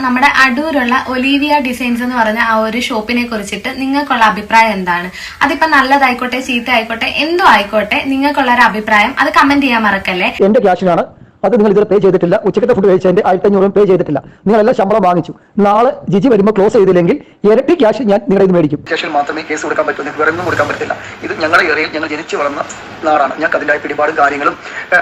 നമ്മുടെ അടൂരുള്ള Olivia designs എന്ന് പറഞ്ഞ ആ ഒരു ഷോപ്പിനെ കുറിച്ചിട്ട് നിങ്ങൾക്കുള്ള അഭിപ്രായം എന്താണ്? അതിപ്പോ നല്ലതായിക്കോട്ടെ ചീത്ത ആയിക്കോട്ടെ എന്തോ ആയിക്കോട്ടെ നിങ്ങൾക്കുള്ള ഒരു അഭിപ്രായം. അത് കമന്റ് ചെയ്യാൻ മറക്കല്ലേ? എന്റെ ക്യാഷിനാണ് അത് നിങ്ങൾ ഇതുവരെ പേ ചെയ്തിട്ടില്ല. ഉച്ചക്കത്തെ ഫുഡ് കഴിച്ചതിന്റെ ആയിരത്തി അഞ്ഞൂറ് പേ ചെയ്തിട്ടില്ല. നിങ്ങൾ എല്ലാം ശമ്പളം വാങ്ങിച്ചു. നാളെ ജിജി വരുമ്പോൾ ക്ലോസ് ചെയ്തില്ലെങ്കിൽ ഇരട്ടി ക്യാഷ് ഞാൻ നിങ്ങളുടെ ഇത് മേടിക്കും. ക്യാഷിൽ മാത്രമേ കേസ് കൊടുക്കാൻ പറ്റൂ. നിങ്ങൾക്ക് വേറെ ഒന്നും കൊടുക്കാൻ പറ്റില്ല ഇത് ഞങ്ങളുടെ ഏറിയയിൽ ഞങ്ങൾ ജനിച്ചു വളർന്ന നാടാണ്. ഞങ്ങൾക്ക് അതിന്റെ പിടിപാടും കാര്യങ്ങളും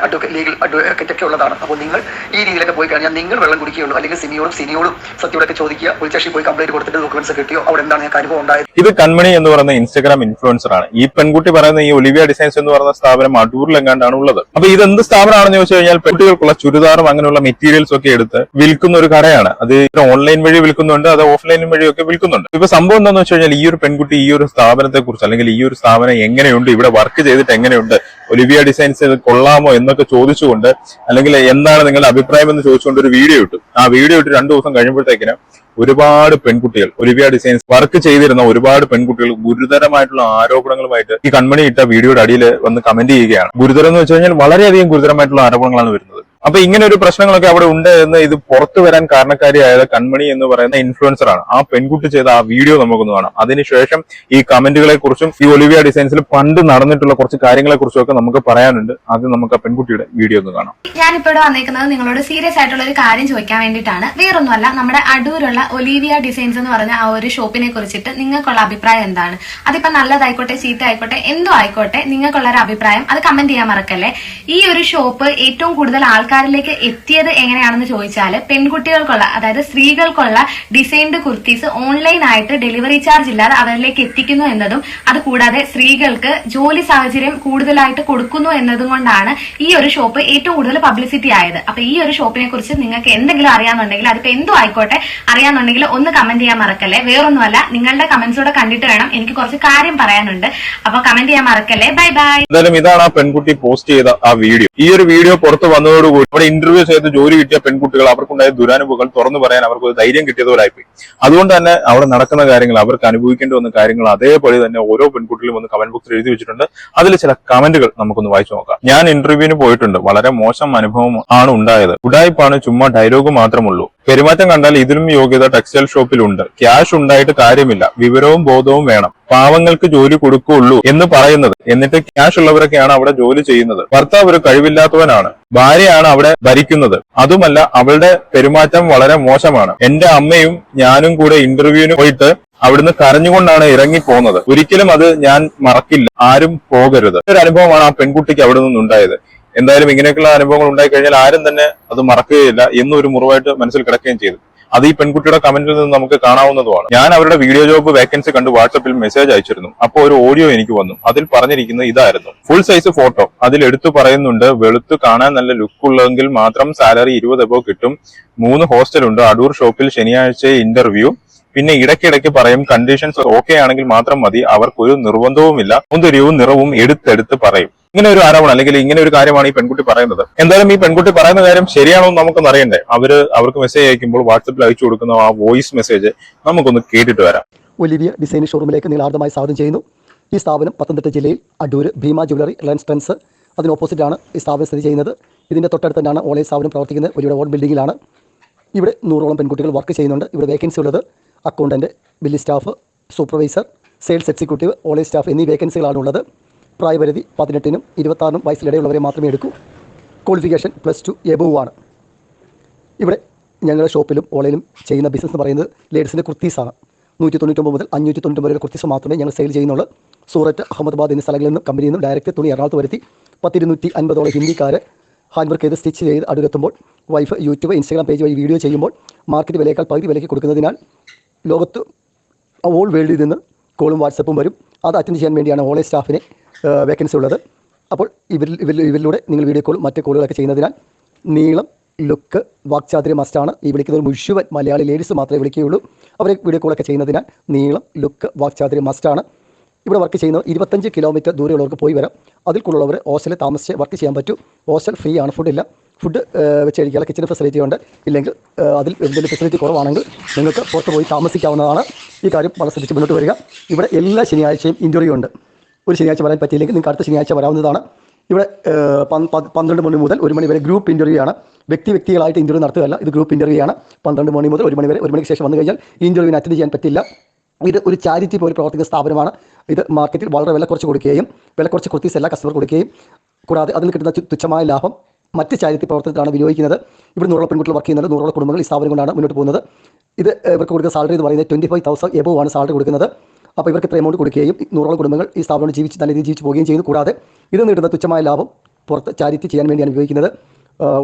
അഡ്വക്കേറ്റ് ലീഗൽ അഡ്വക്കേറ്റ് ഒക്കെ ഉള്ളതാണ്. അപ്പോൾ നിങ്ങൾ ഈ രീതിയിലൊക്കെ പോയി കഴിഞ്ഞാൽ നിങ്ങൾ വെള്ളം കുടിക്കുകയുള്ളൂ. അല്ലെങ്കിൽ സിനിയോടും സിനിയോടും സത്യോടൊക്കെ ചോദിക്കുക. പോലീസ് സ്റ്റേഷനിൽ പോയി കംപ്ലൈന്റ് കൊടുത്തിട്ട് ഡോക്യുമെന്റ്സ് കിട്ടിയോ? അവിടെ എന്താണ് ഞങ്ങൾക്ക് അനുഭവം ഉണ്ടായത്? ഇത് കൺമണി എന്ന് പറയുന്ന ഇൻസ്റ്റാഗ്രാം ഇൻഫ്ലുവൻസർ ആണ്. ഈ പെൺകുട്ടി പറയുന്ന ഈ ഒലിവിയ ഡിസൈൻസ് എന്ന് പറയുന്ന സ്ഥാപനം അടൂരിലെങ്ങാണ്ടാണ് ഉള്ളത്. അപ്പൊ ഇത് എന്ത് സ്ഥാപനമാണെന്ന് ചോദിച്ചു കഴിഞ്ഞാൽ പെൺകുട്ടികൾക്കുള്ള ചുരിദാറും അങ്ങനെയുള്ള മെറ്റീരിയൽസ് ഒക്കെ എടുത്ത് വിൽക്കുന്ന ഒരു കടയാണ്. അത് ഓൺലൈൻ വഴി വിൽക്കുന്നുണ്ട് അത് ഓഫ്ലൈൻ വഴിയൊക്കെ വിൽക്കുന്നുണ്ട്. ഇപ്പൊ സംഭവം എന്താണെന്ന് വെച്ച് കഴിഞ്ഞാൽ ഈ ഒരു പെൺകുട്ടി ഈ ഒരു സ്ഥാപനത്തെ കുറിച്ച് അല്ലെങ്കിൽ ഈ ഒരു സ്ഥാപനം എങ്ങനെയുണ്ട് ഇവിടെ വർക്ക് ചെയ്തിട്ട് എങ്ങനെയുണ്ട് ഒലിവിയ ഡിസൈൻസ് കൊള്ളാമോ എന്നൊക്കെ ചോദിച്ചുകൊണ്ട് അല്ലെങ്കിൽ എന്താണ് നിങ്ങളുടെ അഭിപ്രായം എന്ന് ചോദിച്ചുകൊണ്ട് ഒരു വീഡിയോ ഇട്ടു. ആ വീഡിയോ ഇട്ട് രണ്ടു ദിവസം കഴിയുമ്പോഴത്തേക്കിനും ഒരുപാട് പെൺകുട്ടികൾ ഒലിവിയ ഡിസൈൻസ് വർക്ക് ചെയ്തിരുന്ന ഒരുപാട് പെൺകുട്ടികൾ ഗുരുതരമായിട്ടുള്ള ആരോപണങ്ങളുമായിട്ട് ഈ കൺമണി ഇട്ട വീഡിയോയുടെ അടിയിൽ വന്ന് കമന്റ് ചെയ്യുകയാണ്. ഗുരുതരം എന്ന് വെച്ച് കഴിഞ്ഞാൽ വളരെയധികം ഗുരുതരമായിട്ടുള്ള ആരോപണങ്ങളാണ് വരുന്നത്. അപ്പൊ ഇങ്ങനെ ഒരു പ്രശ്നങ്ങളൊക്കെ അവിടെ ഉണ്ട് എന്ന് ഇത് പുറത്തു വരാൻ കാരണക്കാരിയായ കൺമണി എന്ന് പറയുന്ന ഇൻഫ്ലുവൻസർ ആണ്. ആ പെൺകുട്ടി ചെയ്ത ആ വീഡിയോ നമുക്കൊന്ന് കാണാം. അതിനുശേഷം ഈ കമന്റുകളെ കുറിച്ചും ഈ ഒലിവിയ ഡിസൈൻസിൽ പണ്ട് നടന്നിട്ടുള്ള കുറച്ച് കാര്യങ്ങളെ കുറിച്ചും ഒക്കെ നമുക്ക് പറയാനുണ്ട്. ആദ്യം നമുക്ക് ആ പെൺകുട്ടിയുടെ വീഡിയോ ഒന്ന് കാണാം. ഞാനിപ്പോ ഇവിടെ വന്നിരിക്കുന്നത് നിങ്ങളോട് സീരിയസ് ആയിട്ടുള്ള ഒരു കാര്യം ചോദിക്കാൻ വേണ്ടിയിട്ടാണ്. വേറൊന്നുമല്ല നമ്മുടെ അടൂരുള്ള ഒലിവിയ ഡിസൈൻസ് എന്ന് പറഞ്ഞ ആ ഒരു ഷോപ്പിനെ കുറിച്ചിട്ട് നിങ്ങൾക്കുള്ള അഭിപ്രായം എന്താണ്? അതിപ്പോ നല്ലതായിക്കോട്ടെ ചീത്ത ആയിക്കോട്ടെ എന്തോ ആയിക്കോട്ടെ നിങ്ങൾക്കുള്ള ഒരു അഭിപ്രായം അത് കമന്റ് ചെയ്യാൻ മറക്കല്ലേ? ഈ ഒരു ഷോപ്പ് ഏറ്റവും കൂടുതൽ ആൾക്കാരിലേക്ക് എത്തിയത് എങ്ങനെയാണെന്ന് ചോദിച്ചാൽ പെൺകുട്ടികൾക്കുള്ള അതായത് സ്ത്രീകൾക്കുള്ള ഡിസൈൻഡ് കുർത്തീസ് ഓൺലൈൻ ആയിട്ട് ഡെലിവറി ചാർജ് ഇല്ലാതെ അവരിലേക്ക് എത്തിക്കുന്നു എന്നതും അത് കൂടാതെ സ്ത്രീകൾക്ക് ജോലി സാഹചര്യം കൂടുതലായിട്ട് കൊടുക്കുന്നു എന്നതും കൊണ്ടാണ് ഈ ഒരു ഷോപ്പ് ഏറ്റവും കൂടുതൽ പബ്ലിസിറ്റി ആയത്. അപ്പൊ ഈ ഒരു ഷോപ്പിനെ കുറിച്ച് നിങ്ങൾക്ക് എന്തെങ്കിലും അറിയാന്നുണ്ടെങ്കിൽ അതിപ്പോ എന്തോ ആയിക്കോട്ടെ. അറിയാന്നുണ്ടെങ്കിൽ ഒന്ന് കമന്റ് ചെയ്യാൻ മറക്കല്ലേ. വേറൊന്നുമല്ല നിങ്ങളുടെ കമന്റ്സ് കൂടെ കണ്ടിട്ട് വേണം. എനിക്ക് കുറച്ച് കാര്യം പറയാനുണ്ട്. അപ്പൊ കമന്റ് ചെയ്യാൻ മറക്കല്ലേ. ബൈ ബൈ ഇതാണ് ആ പെൺകുട്ടി പോസ്റ്റ് ചെയ്ത ആ വീഡിയോ ഈ ഒരു വീഡിയോ പുറത്ത് വന്നതോടുകൂടി അവിടെ ഇന്റർവ്യൂ ചെയ്ത് ജോലി കിട്ടിയ പെൺകുട്ടികൾ അവർക്കുണ്ടായ ദുരാനുഭവങ്ങൾ തുറന്നു പറയാൻ അവർക്ക് ഒരു ധൈര്യം കിട്ടിയതുപോലായിപ്പോയി അതുകൊണ്ട് തന്നെ അവിടെ നടക്കുന്ന കാര്യങ്ങൾ അവർക്ക് അനുഭവിക്കേണ്ടി വന്ന കാര്യങ്ങൾ അതേപോലെ തന്നെ ഓരോ പെൺകുട്ടികളും ഒന്ന് കമന്റ് ബോക്സിൽ എഴുതി വെച്ചിട്ടുണ്ട്. അതിൽ ചില കമന്റുകൾ നമുക്കൊന്ന് വായിച്ചു നോക്കാം. ഞാൻ ഇന്റർവ്യൂവിന് പോയിട്ടുണ്ട്. വളരെ മോശം അനുഭവം ആണ് ഉണ്ടായത്. ഉടായ്പാണ് ചുമ്മാ ഡയലോഗ് മാത്രമുള്ളൂ. പെരുമാറ്റം കണ്ടാൽ ഇതിലും യോഗ്യത ടെക്സ്റ്റൈൽ ഷോപ്പിലുണ്ട് ക്യാഷ് ഉണ്ടായിട്ട് കാര്യമില്ല. വിവരവും ബോധവും വേണം. പാവങ്ങൾക്ക് ജോലി കൊടുക്കുള്ളൂ എന്ന് പറയുന്നത്. എന്നിട്ട് ക്യാഷ് ഉള്ളവരൊക്കെയാണ് അവിടെ ജോലി ചെയ്യുന്നത്. ഭർത്താവ് ഒരു കഴിവില്ലാത്തവനാണ്. ഭാര്യയാണ് അവിടെ ഭരിക്കുന്നത്. അതുമല്ല അവളുടെ പെരുമാറ്റം വളരെ മോശമാണ്. എന്റെ അമ്മയും ഞാനും കൂടെ ഇന്റർവ്യൂവിന് പോയിട്ട് അവിടുന്ന് കരഞ്ഞുകൊണ്ടാണ് ഇറങ്ങി പോകുന്നത് ഒരിക്കലും അത് ഞാൻ മറക്കില്ല. ആരും പോകരുത്. ഒരു അനുഭവമാണ് ആ പെൺകുട്ടിക്ക് അവിടെ നിന്നുണ്ടായത്. എന്തായാലും ഇങ്ങനെയൊക്കെയുള്ള അനുഭവങ്ങൾ ഉണ്ടായി കഴിഞ്ഞാൽ ആരും തന്നെ അത് മറക്കുകയില്ല എന്നൊരു മുറിവായിട്ട് മനസ്സിൽ കിടക്കുകയും ചെയ്തു. അത് ഈ പെൺകുട്ടിയുടെ കമന്റിൽ നിന്ന് നമുക്ക് കാണാവുന്നതുമാണ്. ഞാൻ അവരുടെ വീഡിയോ ജോബ് വേക്കൻസി കണ്ട് വാട്സപ്പിൽ മെസ്സേജ് അയച്ചിരുന്നു. അപ്പോൾ ഒരു ഓഡിയോ എനിക്ക് വന്നു. അതിൽ പറഞ്ഞിരിക്കുന്നത് ഇതായിരുന്നു. ഫുൾ സൈസ് ഫോട്ടോ അതിൽ എടുത്തു പറയുന്നുണ്ട് വെളുത്ത് കാണാൻ നല്ല ലുക്ക് ഉള്ളെങ്കിൽ മാത്രം സാലറി ഇരുപത് എബോ കിട്ടും. മൂന്ന് ഹോസ്റ്റലുണ്ട് അടൂർ ഷോപ്പിൽ ശനിയാഴ്ച ഇന്റർവ്യൂ പിന്നെ ഇടയ്ക്കിടയ്ക്ക് പറയും കണ്ടീഷൻസ് ഓക്കെ ആണെങ്കിൽ മാത്രം മതി അവർക്കൊരു നിർബന്ധവുമില്ല. മുന്തിരിയും നിറവും എടുത്തെടുത്ത് പറയും. ഇങ്ങനെ ഒരു ആരോപണം അല്ലെങ്കിൽ ഇങ്ങനെ ഒരു കാര്യമാണ് ഈ പെൺകുട്ടി പറയുന്നത്. എന്തായാലും ഈ പെൺകുട്ടി പറയുന്ന കാര്യം ശരിയാണോ എന്ന് നമുക്കൊന്ന് അറിയണ്ടേ? അവർ അവർക്ക് മെസ്സേജ് അയക്കുമ്പോൾ വാട്സപ്പിൽ അയച്ചു കൊടുക്കുന്ന ആ വോയിസ് മെസ്സേജ് നമുക്കൊന്ന് കേട്ടിട്ട് വരാം. ഒലിവിയ ഡിസൈൻ ഷോറൂമിലേക്ക് നിങ്ങൾ ആർദ്രമായി സ്വാഗതം ചെയ്യുന്നു. ഈ സ്ഥാപനം പത്തനംതിട്ട ജില്ലയിൽ Adoor Bhima jewellery Reliance trends അതിന് ഓപ്പോസിറ്റാണ് ഈ സ്ഥാപനം സ്ഥിതി ചെയ്യുന്നത്. ഇതിന്റെ തൊട്ടടുത്ത് തന്നെയാണ് ഓൺലൈൻ സ്ഥാപനം പ്രവർത്തിക്കുന്നത്. ഒരു ഓൺ ബിൽഡിങ്ങിലാണ് ഇവിടെ നൂറോളം പെൺകുട്ടികൾ വർക്ക് ചെയ്യുന്നുണ്ട്. ഇവിടെ വേക്കൻസി ഉള്ളത് accountant billing staff supervisor sales executive ഓളേജ് staff എന്നീ വേക്കൻസികളാണ് ഉള്ളത് പ്രായപരിധി പതിനെട്ടിനും ഇരുപത്താറിനും വയസ്സിലിടയുള്ളവരെ മാത്രമേ എടുക്കൂ. ക്വാളിഫിക്കേഷൻ പ്ലസ് ടു എബവ് ആണ്. ഇവിടെ ഞങ്ങളുടെ ഷോപ്പിലും ഓൺലൈനിലും ചെയ്യുന്ന ബിസിനസ് എന്ന് പറയുന്നത് ലേഡീസിന്റെ കുർത്തീസാണ് നൂറ്റി തൊണ്ണൂറ്റൊമ്പത് മുതൽ അഞ്ഞൂറ്റി തൊണ്ണൂറ്റൊമ്പത് വരെ കുർത്തീസ് മാത്രമേ ഞങ്ങൾ സെയിൽ ചെയ്യുന്നുള്ളൂ. സൂറത്ത് അഹമ്മദാബാദ് എന്നീ സ്ഥലങ്ങളിൽ നിന്നും കമ്പനിയിൽ നിന്നും ഡയറക്റ്റ് തുണി എറണാകുളത്ത് വരുത്തി പത്തിരുന്നൂറ്റി അൻപതോളം ഹിന്ദിക്കാർ ഹാൻഡ് വർക്ക് ചെയ്ത് സ്റ്റിച്ച് ചെയ്ത് അടുത്തെത്തുമ്പോൾ വൈഫ് യൂട്യൂബ് ഇൻസ്റ്റാഗ്രാം പേജ് വഴി വീഡിയോ ചെയ്യുമ്പോൾ മാർക്കറ്റ് വിലയേക്കാൾ പകുതി വിലയ്ക്ക് കൊടുക്കുന്നതിനാൽ ലോകത്ത് ഓൾ വേൾഡിൽ നിന്ന് കോളും വാട്സപ്പും വരും. അത് അറ്റൻഡ് ചെയ്യാൻ വേണ്ടിയാണ് ഓൺലൈൻ സ്റ്റാഫിന് വേക്കൻസി ഉള്ളത്. അപ്പോൾ ഇവരിൽ ഇവരിൽ ഇവരിലൂടെ നിങ്ങൾ വീഡിയോ കോൾ മറ്റ് കോളുകളൊക്കെ ചെയ്യുന്നതിനാൽ നീളം ലുക്ക് വാക്ചാതുര്യം മസ്റ്റാണ് ഈ വിളിക്കുന്നത് മുഴുവൻ മലയാളി ലേഡീസ് മാത്രമേ വിളിക്കുകയുള്ളൂ. അവരെ വീഡിയോ കോളൊക്കെ ചെയ്യുന്നതിനാൽ നീളം ലുക്ക് വാക്ചാതുര്യം മസ്റ്റാണ് ഇവിടെ വർക്ക് ചെയ്യുന്നത് ഇരുപത്തഞ്ച് കിലോമീറ്റർ ദൂരെയുള്ളവർക്ക് പോയി വരാം. അതിൽ കൂടുതലുള്ളവർ ഹോസ്റ്റലിൽ താമസിച്ച് വർക്ക് ചെയ്യാൻ പറ്റും. ഹോസ്റ്റൽ ഫ്രീ ആണ് ഫുഡില്ല ഫുഡ് വെച്ച് കഴിക്കുക കിച്ചൺ ഫെസിലിറ്റി ഉണ്ട്. ഇല്ലെങ്കിൽ അതിൽ എന്തെങ്കിലും ഫെസിലിറ്റി കുറവാണെങ്കിൽ നിങ്ങൾക്ക് പുറത്ത് പോയി താമസിക്കാവുന്നതാണ് ഈ കാര്യം. വളരെ ശ്രദ്ധിച്ച് മുന്നോട്ട് വരിക. ഇവിടെ എല്ലാ ശനിയാഴ്ചയും ഇന്റർവ്യൂ ഉണ്ട്. ഒരു ശനിയാഴ്ച വരാൻ പറ്റിയില്ലെങ്കിൽ നിങ്ങൾക്ക് അടുത്ത ശനിയാഴ്ച വരാവുന്നതാണ്. ഇവിടെ പന്ത്രണ്ട് മണി മുതൽ ഒരു മണി വരെ ഗ്രൂപ്പ് ഇന്റർവ്യൂ ആണ്. വ്യക്തി വ്യക്തികളായിട്ട് ഇന്റർവ്യൂ നടത്തുകയല്ല ഇത് ഗ്രൂപ്പ് ഇന്റർവ്യൂ ആണ്. പന്ത്രണ്ട് മണി മുതൽ ഒരു മണി വരെ ഒരു മണിക്ക് ശേഷം വന്നു കഴിഞ്ഞാൽ ഇന്റർവ്യൂവിന് അറ്റൻഡ് ചെയ്യാൻ പറ്റില്ല. ഇത് ഒരു ചാരിറ്റി പോലെ പ്രവർത്തിക്കുന്ന സ്ഥാപനമാണ്. ഇത് മാർക്കറ്റിൽ വളരെ വില കുറച്ച് കൊടുക്കുകയും വില കുറച്ച് കുർത്തീസ് എല്ലാ കസ്റ്റമർ കൊടുക്കുകയും കൂടാതെ അതിൽ കിട്ടുന്ന തുച്ഛമായ ലാഭം മറ്റ് ചാരിറ്റി പ്രവർത്തനത്തിലാണ് വിനിയോഗിക്കുന്നത്. ഇവിടെ നൂറോളം പെൺകുട്ടികൾ വർക്ക് ചെയ്യുന്നത് നൂറോളം കുടുംബങ്ങൾ ഈ സ്ഥാപനം കൊണ്ടാണ് മുന്നോട്ട് പോകുന്നത്. ഇത് ഇവർക്ക് കൊടുക്കുന്ന സാലറി എന്ന് പറയുന്നത് ട്വന്റി ഫൈവ് തൗസൻഡ് എബോ ആണ് സാലറി കൊടുക്കുന്നത്. അപ്പോൾ ഇവർക്ക് ഇത്ര എമൗണ്ട് കൊടുക്കുകയും നൂറോളം കുടുംബങ്ങൾ ഈ സ്ഥാപനം ജീവിച്ച് നല്ല രീതിയിൽ ജീവിച്ച് പോവുകയും ചെയ്യുന്നു. കൂടാതെ ഇത് നേടുന്ന തുച്ഛമായ ലാഭം പുറത്ത് ചാരിറ്റി ചെയ്യാൻ വേണ്ടിയാണ് ഉപയോഗിക്കുന്നത്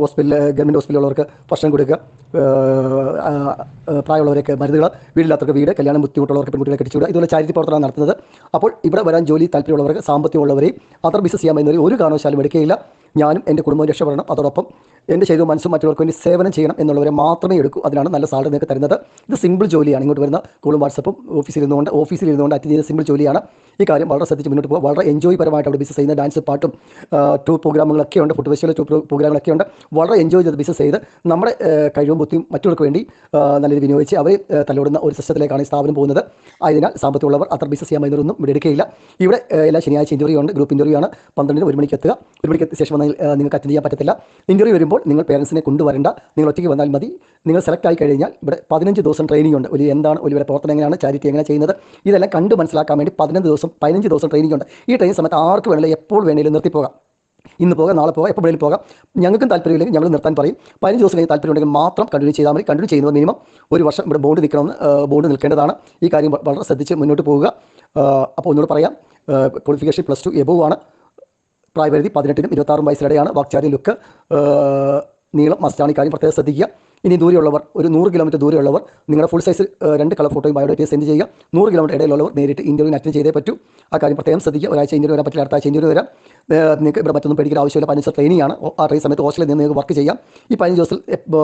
ഹോസ്പിറ്റൽ ഗവൺമെന്റ് ഹോസ്പിറ്റലുള്ളവർക്ക് ഭക്ഷണം കൊടുക്കുക. പ്രായമുള്ളവരൊക്കെ മരുന്നുകൾ വീടില്ലാത്തവർക്ക് വീട് കല്യാണം ബുദ്ധിമുട്ടുള്ളവർക്ക് പെൺകുട്ടികളെ കെട്ടിച്ചുവിടുക ഇതുപോലെ ചാരിറ്റി പ്രവർത്തനമാണ് നടത്തുന്നത്. അപ്പോൾ ഇവിടെ വരാൻ ജോലി താല്പര്യമുള്ളവർക്ക് സാമ്പത്തികമുള്ളവരെയും അത്ര ബിസിനസ് ചെയ്യാൻ വരുന്നവരെയും ഒരു കാരണവശാലും എടുക്കുകയില്ല. ഞാനും എന്റെ കുടുംബം രക്ഷപ്പെടണം. അതോടൊപ്പം എന്റെ ചെയ്തു മനസ്സും മറ്റുള്ളവർക്ക് വേണ്ടി സേവനം ചെയ്യണം എന്നുള്ളവരെ മാത്രമേ എടുക്കൂ. അതിനാണ് നല്ല സാലറി നിങ്ങൾക്ക് തരുന്നത്. ഇത് സിമ്പിൾ ജോലിയാണ്. ഇങ്ങോട്ട് വരുന്ന കോളും വാട്സപ്പും ഓഫീസിൽ ഇരുന്നുകൊണ്ട് ഓഫീസിൽ ഇരുന്നുകൊണ്ട് അറ്റൻഡ് ചെയ്യുന്ന സിമ്പിൾ ജോലിയാണ്. ഈ കാര്യം വളരെ ശ്രദ്ധിച്ച് മുന്നോട്ട് പോകുക വളരെ എൻജോയ് പരമായിട്ട് അവിടെ ബിസിനസ് ചെയ്യുന്ന ഡാൻസ് പാട്ടും ടൂർ പ്രോഗ്രാമുകളൊക്കെ ഉണ്ട്. ഫുഡ് ഫെസ്റ്റിവൽ ടൂർ പ്രോഗ്രാമുകളൊക്കെ ഉണ്ട്. വളരെ എൻജോയ് ചെയ്ത് ബിസിനസ് ചെയ്ത് നമ്മുടെ കഴിവും ബുദ്ധിയും മറ്റുള്ളവർക്ക് വേണ്ടി നല്ല രീതിയിൽ വിനിയോഗിച്ച് അവർ തലോടുന്ന ഒരു സിസ്റ്റത്തിലേക്കാണ് ഈ സ്ഥാപനം പോകുന്നത്. ആയതിനാൽ സാമ്പത്തികമുള്ളവർ അത്ര ബിസിനസ് ചെയ്യാൻ പറ്റുന്നവരൊന്നും ഇവിടെ എടുക്കുകയില്ല. ഇവിടെ എല്ലാ ശനിയാഴ്ച ഇന്റർവ്യൂ ഉണ്ട്. ഗ്രൂപ്പ് ഇന്റർവ്യൂ ആണ്. പന്ത്രണ്ടിന് ഒരു മണിക്ക് എത്തുക. ഒരു മണിക്ക് ശേഷം വന്നാൽ നിങ്ങൾക്ക് അറ്റൻഡ് ചെയ്യാൻ പറ്റത്തില്ല. ഇന്റർവ്യൂ വരുമ്പോൾ നിങ്ങൾ പേരൻസിനെ കൊണ്ടുവരേണ്ട. നിങ്ങൾ ഒറ്റയ്ക്ക് വന്നാൽ മതി. നിങ്ങൾ സെലക്ട് ആയി കഴിഞ്ഞാൽ ഇവിടെ പതിനഞ്ച് ദിവസം ട്രെയിനിങ് ഉണ്ട്. ഒരു എന്താണ് ഒരു പ്രവർത്തനം എങ്ങനെയാണ് ചാരിറ്റി എങ്ങനെ ചെയ്യുന്നത്. ഇതെല്ലാം കണ്ട് മനസ്സിലാക്കാൻ വേണ്ടി പതിനഞ്ച് ദിവസം പതിനഞ്ച് ദിവസം ട്രെയിനിങ് ഉണ്ട്. ഈ ട്രെയിൻ സമയത്ത് ആർക്ക് വേണമെങ്കിലും എപ്പോൾ വേണമെങ്കിലും നിർത്തിപ്പോകാം ഇന്ന് പോകാം നാളെ പോകാം എപ്പോൾ വേണമെങ്കിലും പോകാം. ഞങ്ങൾക്കും താല്പര്യമില്ലെങ്കിൽ ഞങ്ങൾ നിർത്താൻ പറയും. പതിനഞ്ച് ദിവസം കഴിഞ്ഞ് താല്പര്യം ഉണ്ടെങ്കിൽ മാത്രം കണ്ടിന്യൂ ചെയ്താൽ മതി. കണ്ടിന്യൂ ചെയ്യുന്നത് മിനിമം ഒരു വർഷം ഇവിടെ ബോണ്ട് നിൽക്കണമെന്ന് ബോണ്ട് നിൽക്കേണ്ടതാണ്. ഈ കാര്യം വളരെ ശ്രദ്ധിച്ച് മുന്നോട്ട് പോവുക. അപ്പോൾ ഒന്നുകൂടെ പറയാം. ക്വാളിഫിക്കേഷൻ പ്ലസ് ടു എബോവ് ആണ്. പ്രായപരിധി പതിനെട്ടിനും ഇരുപത്താറും വയസ്സിനിടെയാണ് വാക്ചാരി ലുക്ക് നീളം മസ്റ്റാണ് ഇക്കാര്യം കാര്യം പ്രത്യേകം ശ്രദ്ധിക്കുക. ഇനി ദൂരെയുള്ളവർ ഒരു നൂറ് കിലോമീറ്റർ ദൂരെയുള്ളവർ നിങ്ങളുടെ ഫുൾ സൈസ് രണ്ട് കളർ ഫോട്ടോയും ബയോഡേറ്റ സെൻഡ് ചെയ്യുക. നൂറ് കിലോമീറ്റർ ഇടയിലുള്ളവർ നേരിട്ട് ഇന്റർവ്യൂ അറ്റൻഡ് ചെയ്തേ പറ്റൂ. ആ കാര്യം പ്രത്യേകം ശ്രദ്ധിക്കുക. ഒരാഴ്ച ഇന്റർവ്യൂ വരാൻ പറ്റില്ല അടുത്ത ആഴ്ച ഇന്റർവ്യൂ വരാം. നിങ്ങൾക്ക് ഇവിടെ മറ്റൊന്നും പേടിക്കേണ്ട ആവശ്യമില്ല. പതിനഞ്ച് ട്രെയിനിങ് ആണ്. ആ ട്രെയിൻ സമയത്ത് ഹോസ്റ്റലിൽ നിന്ന് വർക്ക് ചെയ്യാം. ഈ പതിനഞ്ച് ദിവസം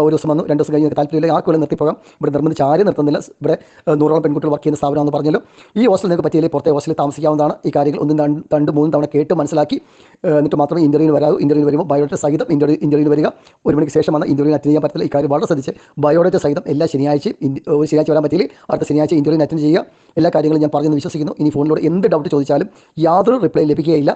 ഒരു ദിവസം വന്നു. രണ്ട് ദിവസം കഴിഞ്ഞ് താല്പര്യമില്ല. ആർക്കും നിർത്തിപ്പോകാം. ഇവിടെ നിർമ്മിച്ച് ആരും നിർത്തുന്നില്ല. ഇവിടെ നൂറോളം പെൺകുട്ടികൾ വർക്ക് ചെയ്യുന്ന സ്ഥാപനമാണെന്ന് പറഞ്ഞല്ലോ. ഈ ഹോസ്റ്റൽ നിങ്ങൾക്ക് പറ്റിയില്ലെങ്കിൽ പുറത്തെ ഹോസ്റ്റലിൽ താമസിക്കാവുന്നതാണ്. ഈ കാര്യങ്ങൾ ഒന്നും രണ്ട് മൂന്ന് തവണ കേട്ട് മനസ്സിലാക്കി എന്നിട്ട് മാത്രമേ ഇന്റർവ്യൂവിന് വരാവൂ. ഇന്റർവ്യൂ വരുമ്പോൾ ബയോഡേറ്റ സഹിതം ഇന്റർവ്യൂ ഇന്റർവ്യൂവിന് വരിക. ഒരു മണിക്ക് ശേഷം വന്ന അറ്റൻഡ് ചെയ്യാൻ പറ്റില്ല ഈ കാര്യം വളരെ ശ്രദ്ധിച്ച് ബയോഡേറ്റ സഹിതം എല്ലാ ശനിയാഴ്ചയും ഒരു ശനിയാഴ്ച വരാൻ പറ്റിയില്ല അടുത്ത ശനിയാഴ്ച ഇന്റർവ്യൂ അറ്റൻഡ് ചെയ്യുക. എല്ലാ കാര്യങ്ങളും ഞാൻ പറഞ്ഞെന്ന് വിശ്വസിക്കുന്നു. ഇനി ഫോണിലൂടെ എന്ത് ഡൗട്ട് ചോദിച്ചാലും യാതൊരു റിപ്ലൈ ലഭിക്കുകയില്ല.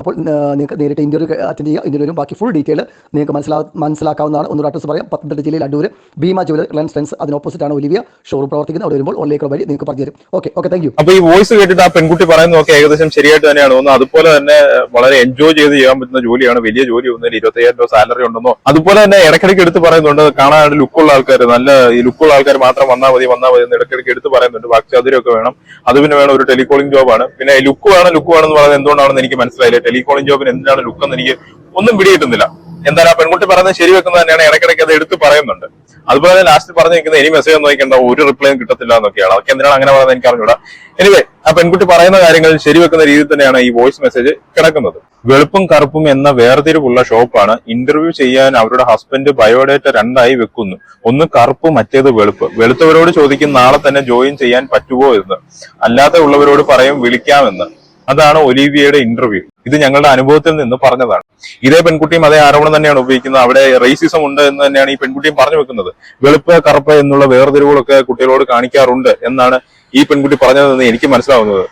അപ്പോൾ നിങ്ങൾക്ക് നേരിട്ട് ഇന്ത്യയിൽ അറ്റൻഡ് ചെയ്യുക ഇന്ത്യയിൽ വരും ബാക്കി ഫുൾ ഡീറ്റെയിൽ നിങ്ങൾക്ക് മനസ്സിലാ മനസ്സിലാക്കാവുന്നതാണ്. ഒന്നൊരു അഡ്രസ്സ് പറയാം. പത്തനംതിട്ട ജില്ലയിൽ Adoor Bhima jeweller Reliance friends അതിന് ഓപ്പോസിറ്റ് ആണ് ഒലിവിയ. ഷോറൂം പ്രവർത്തിക്കുന്നത് അവിടെ വരുമ്പോൾ ഒല്ലേക്കർ വഴി നിങ്ങൾക്ക് പറഞ്ഞു തരും. ഓക്കെ ഓക്കെ താങ്ക് യു അപ്പോൾ ഈ വോയിസ് കേട്ടിട്ട് ആ പെൺകുട്ടി പറയുന്നത് പറയുന്നതൊക്കെ ഏകദേശം ശരിയായിട്ട് തന്നെയാണ്. തോന്നുന്നത് അതുപോലെ തന്നെ വളരെ എൻജോയ് ചെയ്ത് ചെയ്യാൻ പറ്റുന്ന ജോലിയാണ്. വലിയ ജോലി ഒന്നും ഇരുപത്തയ്യായിരം രൂപ സാലറി ഉണ്ടെന്നോ. അതുപോലെ തന്നെ ഇടയ്ക്കിടയ്ക്ക് എടുത്ത് പറയുന്നുണ്ട് കാണാൻ ലുക്കുള്ള ആൾക്കാർ നല്ല ഈ ലുക്കുള്ള ആൾക്കാർ മാത്രം വന്നാൽ മതി വന്നാൽ മതി എന്ന് ഇടയ്ക്കിടയ്ക്ക് എടുത്ത് പറയുന്നുണ്ട്. വാക്ചാതുര്യമൊക്കെ വേണം. അത് പിന്നെ വേണം ഒരു ടെലികോളിംഗ് ജോബാണ് പിന്നെ ലുക്ക് വേണം ലുക്ക് വേണം എന്ന് പറയുന്നത് എന്തുകൊണ്ടാണെന്ന് എനിക്ക് മനസ്സിലായില്ല. ടെലികോളിംഗ് ജോബിന് എന്തിനാണ് ലുക്ക് എന്ന് എനിക്ക് ഒന്നും പിടികിട്ടുന്നില്ല. എന്തായാലും ആ പെൺകുട്ടി പറയുന്നത് ശരി വെക്കുന്നത് തന്നെയാണ് ഇടയ്ക്കിടയ്ക്ക് അത് എടുത്ത് പറയുന്നുണ്ട്. അതുപോലെ തന്നെ ലാസ്റ്റ് പറഞ്ഞു നിൽക്കുന്ന ഇനി മെസ്സേജ് ഒന്നും നോക്കേണ്ട ഒരു റിപ്ലൈയും കിട്ടത്തില്ല എന്നൊക്കെയാണ്. അതൊക്കെ എന്തിനാണ് അങ്ങനെ പറയുന്നത് എനിക്ക് അറിഞ്ഞൂടാ എനിവേ ആ പെൺകുട്ടി പറയുന്ന കാര്യങ്ങൾ ശരിവെക്കുന്ന രീതിയിൽ തന്നെയാണ് ഈ വോയിസ് മെസ്സേജ് കിടക്കുന്നത്. വെളുപ്പും കറുപ്പും എന്ന വേർതിരിവുള്ള ഷോപ്പാണ് ഇന്റർവ്യൂ ചെയ്യാൻ അവരുടെ ഹസ്ബൻഡ് ബയോഡേറ്റ രണ്ടായി വെക്കുന്നു. ഒന്ന് കറുപ്പ് മറ്റേത് വെളുപ്പ്. വെളുത്തവരോട് ചോദിക്കും നാളെ തന്നെ ജോയിൻ ചെയ്യാൻ പറ്റുമോ എന്ന്. അല്ലാതെ ഉള്ളവരോട് പറയും വിളിക്കാമെന്ന്. അതാണ് ഒലീവിയയുടെ ഇന്റർവ്യൂ ഇത് ഞങ്ങളുടെ അനുഭവത്തിൽ നിന്ന് പറഞ്ഞതാണ്. ഇതേ പെൺകുട്ടിയും അതേ ആരോപണം തന്നെയാണ് ഉപയോഗിക്കുന്നത്. അവിടെ റേസിസം ഉണ്ട് എന്ന് തന്നെയാണ് ഈ പെൺകുട്ടിയും പറഞ്ഞു വെക്കുന്നത്. വെളുപ്പ് കറുപ്പ് എന്നുള്ള വേർതിരിവുകളൊക്കെ കുട്ടികളോട് കാണിക്കാറുണ്ട് എന്നാണ് ഈ പെൺകുട്ടി പറഞ്ഞതെന്ന് എനിക്ക് മനസ്സിലാവുന്നത്.